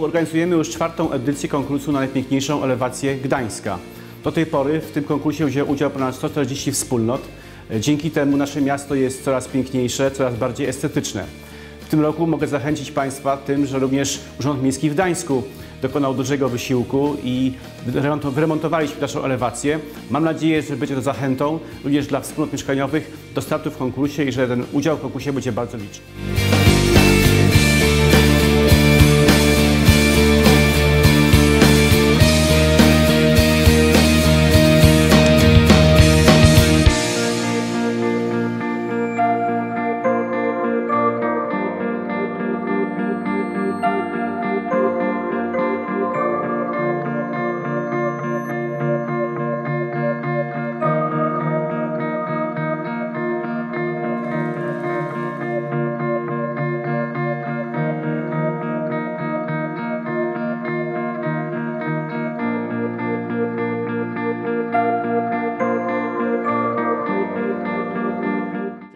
organizujemy już czwartą edycję konkursu na najpiękniejszą elewację Gdańska. Do tej pory w tym konkursie wzięło udział ponad 140 wspólnot. Dzięki temu nasze miasto jest coraz piękniejsze, coraz bardziej estetyczne. W tym roku mogę zachęcić Państwa tym, że również Urząd Miejski w Gdańsku dokonał dużego wysiłku i wyremonto- wyremontowaliśmy naszą elewację. Mam nadzieję, że będzie to zachętą również dla wspólnot mieszkaniowych do startu w konkursie i że ten udział w konkursie będzie bardzo liczny.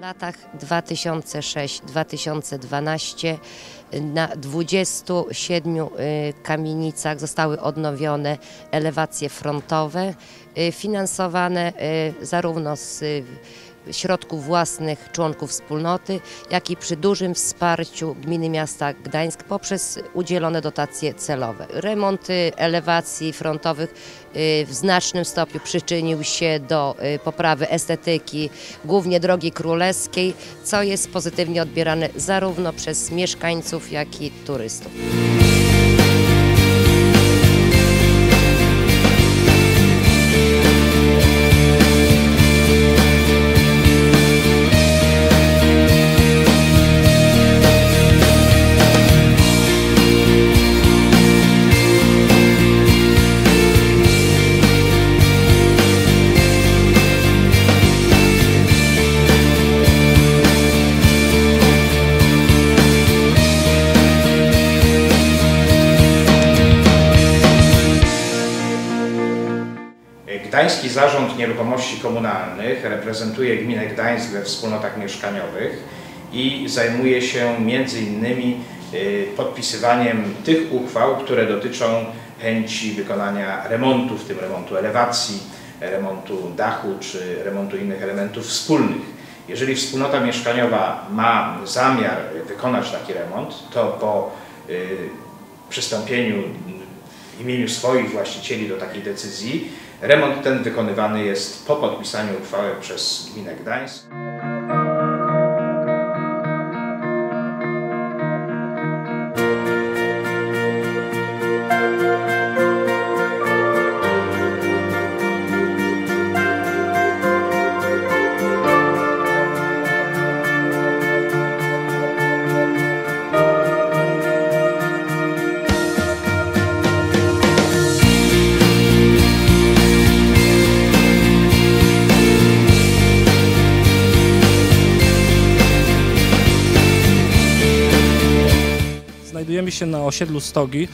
Latach 2006-2012 na 27 y, kamienicach zostały odnowione elewacje frontowe, y, finansowane y, zarówno z środków własnych członków wspólnoty, jak i przy dużym wsparciu Gminy Miasta Gdańsk poprzez udzielone dotacje celowe. Remont y, elewacji frontowych y, w znacznym stopniu przyczynił się do y, poprawy estetyki, głównie drogi królewskiej, co jest pozytywnie odbierane zarówno przez mieszkańców, jak i turystów. Gdański Zarząd Nieruchomości Komunalnych reprezentuje gminę Gdańsk we wspólnotach mieszkaniowych i zajmuje się między innymi y, podpisywaniem tych uchwał, które dotyczą chęci wykonania remontu, w tym remontu elewacji, remontu dachu czy remontu innych elementów wspólnych. Jeżeli wspólnota mieszkaniowa ma zamiar wykonać taki remont, to po y, przystąpieniu w imieniu swoich właścicieli do takiej decyzji, remont ten wykonywany jest po podpisaniu uchwały przez gminę Gdańsk. Osiedlu Stogi.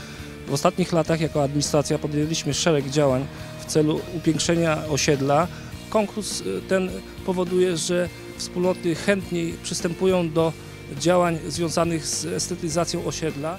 W ostatnich latach jako administracja podjęliśmy szereg działań w celu upiększenia osiedla. Konkurs y, ten powoduje, że wspólnoty chętniej przystępują do działań związanych z estetyzacją osiedla.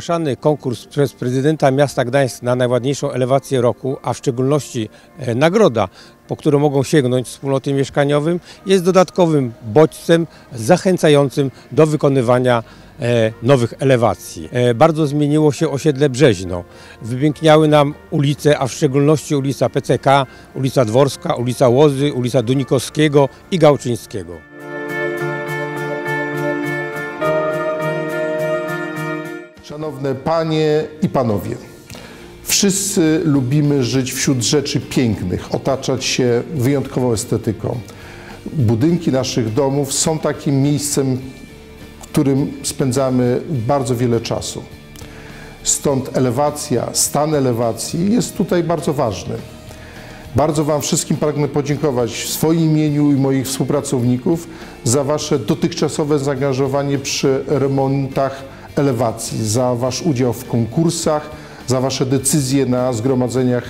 Ogłaszany konkurs przez prezydenta miasta Gdańsk na najładniejszą elewację roku, a w szczególności e, nagroda, po którą mogą sięgnąć wspólnoty mieszkaniowym, jest dodatkowym bodźcem zachęcającym do wykonywania e, nowych elewacji. E, Bardzo zmieniło się osiedle Brzeźno. Wypiękniały nam ulice, a w szczególności ulica PCK, ulica Dworska, ulica Łozy, ulica Dunikowskiego i Gałczyńskiego. Szanowne panie i panowie, wszyscy lubimy żyć wśród rzeczy pięknych, otaczać się wyjątkową estetyką. budynki naszych domów są takim miejscem, w którym spędzamy bardzo wiele czasu. Stąd elewacja, stan elewacji jest tutaj bardzo ważny. Bardzo Wam wszystkim pragnę podziękować w swoim imieniu i moich współpracowników za Wasze dotychczasowe zaangażowanie przy remontach elewacji, za Wasz udział w konkursach, za Wasze decyzje na zgromadzeniach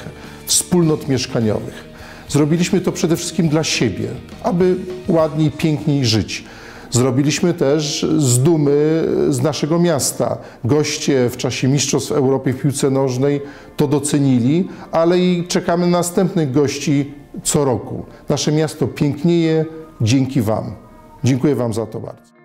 wspólnot mieszkaniowych. Zrobiliśmy to przede wszystkim dla siebie, aby ładniej, piękniej żyć. Zrobiliśmy też z dumy z naszego miasta. Goście w czasie Mistrzostw Europy w piłce nożnej to docenili, ale i czekamy na następnych gości co roku. Nasze miasto pięknieje dzięki Wam. Dziękuję Wam za to bardzo.